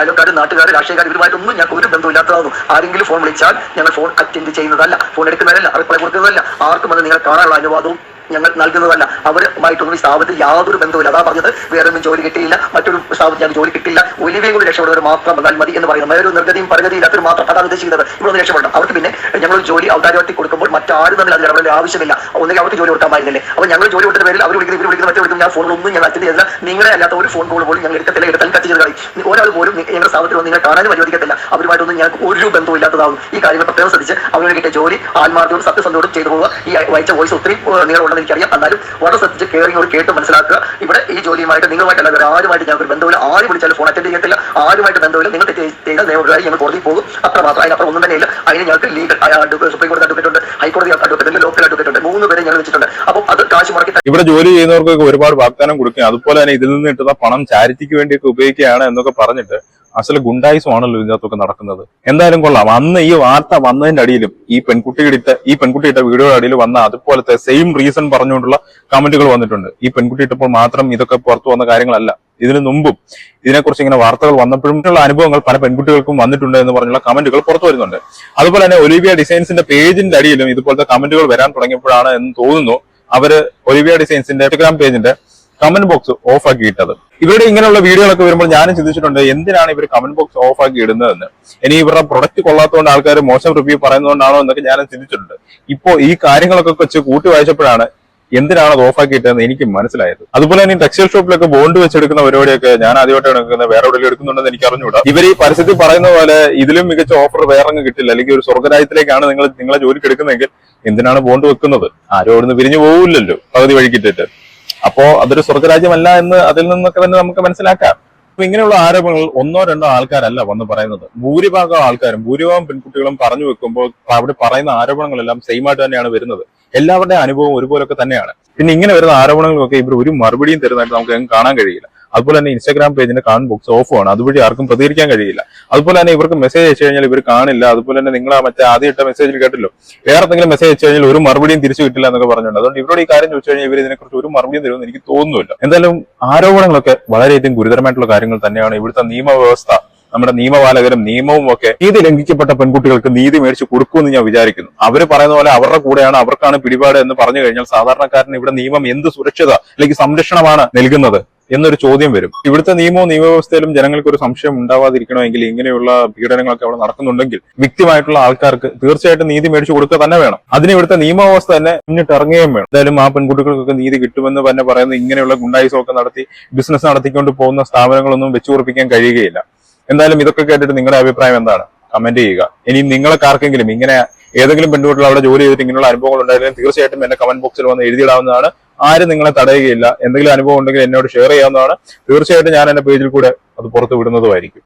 അയൽക്കാർ നാട്ടുകാർ രാഷ്ട്രീയക്കാർ ഇവരുമായിട്ടൊന്നും ഞങ്ങൾക്ക് ഒരു ബന്ധമില്ലാത്തതാകുന്നു ആരെങ്കിലും ഫോൺ വിളിച്ചാൽ ഞങ്ങൾ ഫോൺ അറ്റൻഡ് ചെയ്യുന്നതല്ല. ഫോൺ എടുക്കുന്നതല്ല കൊടുക്കുന്നതല്ല ആർക്കും അത് നിങ്ങൾ കാണാനുള്ള അനുവാദവും ഞങ്ങൾ നൽകുന്നതല്ല. അവരുമായിട്ടൊന്നും ഈ സ്ഥാപനത്തിൽ യാതൊരു ബന്ധവുമില്ല. അതാ പറഞ്ഞത് വേറെ ഒന്നും ജോലി കിട്ടിയില്ല മറ്റൊരു സ്ഥാപനത്തിൽ ജോലി കിട്ടില്ല ഒലിവയും കൂടി രക്ഷപ്പെടുന്നവർ മാത്രം വന്നാൽ മതി എന്ന് പറയുന്നത് വേറൊരു നിർഗതിയും അത്ര മാത്രം അതാണ് ഉദ്ദേശിക്കുന്നത് ഇവിടെ രക്ഷപ്പെടണം. അവർക്ക് പിന്നെ ഞങ്ങൾ ജോലി ഔദാര്യത്തിൽ കൊടുക്കുമ്പോൾ മറ്റാരും തമ്മിൽ അതിൽ ഇടപെടേണ്ട ആവശ്യമില്ല. ഒന്നുകിൽ അവർക്ക് ജോലി കൊടുക്കാൻ പാടില്ലേ അപ്പോൾ ഞങ്ങൾ ജോലി കൊടുത്ത പേരിൽ അവർ വിളിക്കുന്ന ഇവർ വിളിക്കുന്ന മറ്റേ വിളിക്കുന്ന ഞാൻ ഫോണിലൊന്നും ഞങ്ങൾ അറ്റൻഡ് ചെയ്തില്ല നിങ്ങളെ അല്ലാത്ത ഒരു ഫോൺ കോൾ പോലും ഞങ്ങൾ എടുക്കത്തില്ല. എടുത്താൽ കട്ട് ചെയ്ത് കളി ഒരാൾ പോലും ഞങ്ങളുടെ സ്ഥാപനത്തിൽ വന്ന് നിങ്ങൾ കാണാനും അനുവദിക്കത്തില്ല. അവരുമായിട്ടൊന്നും ഞങ്ങൾക്ക് ഒരു ബന്ധവും ഇല്ലാത്തതാകും ഈ കാര്യങ്ങൾ പ്രത്യേകം ശ്രദ്ധിച്ച് അവരോട് കിട്ടിയ ജോലി ആത്മാർത്ഥവും സത്യസന്ധയോടും ചെയ്തു പോവുക. ഈ വായിച്ച വോയിസ് ഒത്തിരി ഏഹ്, നിങ്ങളുണ്ടെന്ന് എനിക്കറിയാം എന്നാലും വളരെ ശ്രദ്ധിച്ച് കെയറിങ്ങോട് കേട്ട് മനസ്സിലാക്കുക. ഇവിടെ ഈ ജോലിയുമായിട്ട് നിങ്ങളുമായിട്ടല്ല വേറെ ആരുമായിട്ട് ഞങ്ങൾക്ക് ഒരു ബന്ധമില്ല ആര് വിളിച്ചാലും ഫോൺ അറ്റൻഡ് ചെയ്യത്തില്ല. ആരുമായിട്ട് ബന്ധമില്ല നിങ്ങൾ തെറ്റ് ചെയ്താൽ നിയമപ്രകാരം ഞങ്ങൾ കോടതി പോകും. അത്ര മാത്രം അതിനപ്പുറം ഒന്നും തന്നെയില്ല. അതിന് ഞങ്ങൾക്ക് ലീഗൽ സുപ്രീം കോടതി അഡ്വക്കേറ്റ് ഉണ്ട് ഹൈക്കോടതി അഡ്വക്കേറ്റ് ഉണ്ട് ലോക്കൽ അഡ്വക്കേറ്റ് ഉണ്ട്. മൂന്ന് പേരെ ഞങ്ങൾ വെച്ചിട്ടുണ്ട്. അപ്പോൾ അത് കാശ് മുടക്കി ഇവിടെ ജോലി ചെയ്യുന്നവർക്കൊക്കെ ഒരുപാട് വാഗ്ദാനം കൊടുക്കുകയും അതുപോലെ തന്നെ ഇതിൽ നിന്ന് കിട്ടുന്ന പണം ചാരിറ്റിക്ക് വേണ്ടിയൊക്കെ ഉപയോഗിക്കുകയാണ് എന്നൊക്കെ പറഞ്ഞിട്ട് അസൽ ഗുണ്ടായിസമാണല്ലോ ഇതിനകത്തൊക്കെ നടക്കുന്നത്. എന്തായാലും കൊള്ളാം. അന്ന് ഈ വാർത്ത വന്നതിന്റെ അടിയിലും ഈ പെൺകുട്ടിയുടെ ഈ പെൺകുട്ടിയുടെ വീഡിയോയുടെ അടിയിൽ വന്ന അതുപോലത്തെ സെയിം റീസൺ പറഞ്ഞുകൊണ്ടുള്ള കമന്റുകൾ വന്നിട്ടുണ്ട്. ഈ പെൺകുട്ടി ഇട്ടപ്പോൾ മാത്രം ഇതൊക്കെ പുറത്തു വന്ന കാര്യങ്ങളല്ല. ഇതിനു മുമ്പും ഇതിനെക്കുറിച്ച് ഇങ്ങനെ വാർത്തകൾ വന്നപ്പോഴും ഉള്ള അനുഭവങ്ങൾ പല പെൺകുട്ടികൾക്കും വന്നിട്ടുണ്ട് എന്ന് പറഞ്ഞുള്ള കമന്റുകൾ പുറത്തു വരുന്നുണ്ട്. അതുപോലെ തന്നെ ഒലിവിയ ഡിസൈൻസിന്റെ പേജിന്റെ അടിയിലും ഇതുപോലത്തെ കമന്റുകൾ വരാൻ തുടങ്ങിയപ്പോഴാണ് എന്ന് തോന്നുന്നു. അവർ ഒലിവിയ ഡിസൈൻസിന്റെ ഇൻസ്റ്റഗ്രാം പേജിന്റെ കമന്റ് ബോക്സ് ഓഫ് ആക്കി ഇട്ടത്. ഇവരുടെ ഇങ്ങനെയുള്ള വീഡിയോകളൊക്കെ വരുമ്പോൾ ഞാനും ചിന്തിച്ചിട്ടുണ്ട് എന്തിനാണ് ഇവർ കമന്റ് ബോക്സ് ഓഫ് ആക്കി ഇടുന്നതെന്ന്. ഇനി ഇവരുടെ പ്രൊഡക്റ്റ് കൊള്ളാത്തതുകൊണ്ട് ആൾക്കാർ മോശം റിവ്യൂ പറയുന്നതുകൊണ്ടാണോ എന്നൊക്കെ ഞാനും ചിന്തിച്ചിട്ടുണ്ട്. ഇപ്പോ ഈ കാര്യങ്ങളൊക്കെ വെച്ച് കൂട്ടി വായിച്ചപ്പോഴാണ് എന്തിനാണ് അത് ഓഫ് ആക്കി ഇട്ടതെന്ന് എനിക്ക് മനസ്സിലായത്. അതുപോലെ തന്നെ ടെക്സ്റ്റൈൽ ഷോപ്പിലൊക്കെ ബോണ്ട് വെച്ചെടുക്കുന്ന പരിപാടിയൊക്കെ ഞാൻ ആദ്യമായിട്ടാണ് എടുക്കുന്നത് വേറെ എവിടെയും എടുക്കുന്നുണ്ടെന്ന് എനിക്ക് അറിഞ്ഞുകൂടാ. ഇവർ ഈ പരസ്യത്തിൽ പറയുന്ന പോലെ ഇതിലും മികച്ച ഓഫർ വേറെ അങ്ങ് കിട്ടില്ല. അല്ലെങ്കിൽ ഒരു സ്വർഗരാജ്യത്തിലേക്കാണ് നിങ്ങൾ നിങ്ങളെ ജോലിക്ക് എടുക്കുന്നതെങ്കിൽ എന്തിനാണ് ബോണ്ട് വെക്കുന്നത്? ആരും അവിടുന്ന് പിരിഞ്ഞു പോകില്ലല്ലോ പകുതി വഴിക്കിട്ടിട്ട് അപ്പോ അതൊരു സ്വർഗരാജ്യമല്ല എന്ന് അതിൽ നിന്നൊക്കെ തന്നെ നമുക്ക് മനസ്സിലാക്കാം. അപ്പൊ ഇങ്ങനെയുള്ള ആരോപണങ്ങൾ ഒന്നോ രണ്ടോ ആൾക്കാരല്ല വന്ന് പറയുന്നത്. ഭൂരിഭാഗം ആൾക്കാരും ഭൂരിഭാഗം പെൺകുട്ടികളും പറഞ്ഞു വെക്കുമ്പോൾ അവിടെ പറയുന്ന ആരോപണങ്ങളെല്ലാം സെയിം ആയിട്ട് തന്നെയാണ് വരുന്നത്. എല്ലാവരുടെയും അനുഭവം ഒരുപോലൊക്കെ തന്നെയാണ്. പിന്നെ ഇങ്ങനെ വരുന്ന ആരോപണങ്ങൾക്കൊക്കെ ഇവർ ഒരു മറുപടിയും തരുന്നതായിട്ട് നമുക്ക് കാണാൻ കഴിയില്ല. അതുപോലെ തന്നെ ഇൻസ്റ്റാഗ്രാം പേജിന്റെ കമന്റ് ബോക്സ് ഓഫ് ആണ്. അതുവഴി ആർക്കും പ്രതികരിക്കാൻ കഴിയില്ല. അതുപോലെ തന്നെ ഇവർക്ക് മെസ്സേജ് അയച്ചു കഴിഞ്ഞാൽ ഇവർ കാണില്ല. അതുപോലെ തന്നെ നിങ്ങൾ മറ്റേ ആദ്യം ഇട്ട മെസ്സേജിൽ കേട്ടല്ലോ. വേറെ എന്തെങ്കിലും മെസ്സേജ് അയച്ചു കഴിഞ്ഞാൽ ഒരു മറുപടിയും തിരിച്ചു കിട്ടില്ല എന്നൊക്കെ പറഞ്ഞിട്ടുണ്ട്. അതുകൊണ്ട് ഇവരോട് ഈ കാര്യം ചോദിച്ചു കഴിഞ്ഞാൽ ഇവർ ഇതിനെക്കുറിച്ച് ഒരു മറുപടിയും തരുമെന്ന് എനിക്ക് തോന്നുന്നില്ല. എന്തായാലും ആരോപണങ്ങളൊക്കെ വളരെയധികം ഗുരുതരമായിട്ടുള്ള കാര്യങ്ങൾ തന്നെയാണ് ഇവിടുത്തെ നിയമവ്യവസ്ഥ. നമ്മുടെ നിയമപാലകരും നിയമവും ഒക്കെ നീതി ലംഘിക്കപ്പെട്ട പെൺകുട്ടികൾക്ക് നീതി മേടിച്ച് കൊടുക്കുമെന്ന് ഞാൻ വിചാരിക്കുന്നു. അവർ പറയുന്ന പോലെ അവരുടെ കൂടെയാണ് അവർക്കാണ് പിടിപാട് എന്ന് പറഞ്ഞു കഴിഞ്ഞാൽ സാധാരണക്കാരന് ഇവിടെ നിയമം എന്ത് സുരക്ഷിത അല്ലെങ്കിൽ സംരക്ഷണമാണ് നൽകുന്നത്? എന്നൊരു ചോദ്യം വരും. ഇവിടുത്തെ നിയമവും നിയമവ്യവസ്ഥയിലും ജനങ്ങൾക്ക് ഒരു സംശയം ഉണ്ടാവാതിരിക്കണമെങ്കിൽ ഇങ്ങനെയുള്ള പീഡനങ്ങളൊക്കെ അവിടെ നടക്കുന്നുണ്ടെങ്കിൽ വ്യക്തിമായിട്ടുള്ള ആൾക്കാർക്ക് തീർച്ചയായിട്ടും നീതി മേടിച്ചു കൊടുക്കുക തന്നെ വേണം. അതിന് ഇവിടുത്തെ നിയമവ്യവസ്ഥ തന്നെ മുന്നിട്ടിറങ്ങുകയും വേണം. എന്തായാലും ആ പെൺകുട്ടികൾക്കൊക്കെ നീതി കിട്ടുമെന്ന് തന്നെ പറയുന്ന ഇങ്ങനെയുള്ള ഗുണ്ടായുസമൊക്കെ നടത്തി ബിസിനസ് നടത്തിക്കൊണ്ട് പോകുന്ന സ്ഥാപനങ്ങളൊന്നും വെച്ചു ഉറപ്പിക്കാൻ കഴിയുകയില്ല. എന്തായാലും ഇതൊക്കെ കേട്ടിട്ട് നിങ്ങളുടെ അഭിപ്രായം എന്താണ്? കമന്റ് ചെയ്യുക. ഇനി ആർക്കെങ്കിലും ഇങ്ങനെ ഏതെങ്കിലും പെൺകുട്ടികൾ അവിടെ ജോലി ചെയ്തിട്ട് ഇങ്ങനെയുള്ള അനുഭവങ്ങൾ ഉണ്ടായാലും തീർച്ചയായിട്ടും എന്നെ കമന്റ് ബോക്സിൽ വന്ന് എഴുതിയിടാവുന്നതാണ്. ആരും നിങ്ങളെ തടയുകയില്ല. എന്തെങ്കിലും അനുഭവം ഉണ്ടെങ്കിൽ എന്നോട് ഷെയർ ചെയ്യാവുന്നതാണ്. തീർച്ചയായിട്ടും ഞാൻ എന്റെ പേജിൽ കൂടെ അത് പുറത്തു വിടുന്നതുമായിരിക്കും.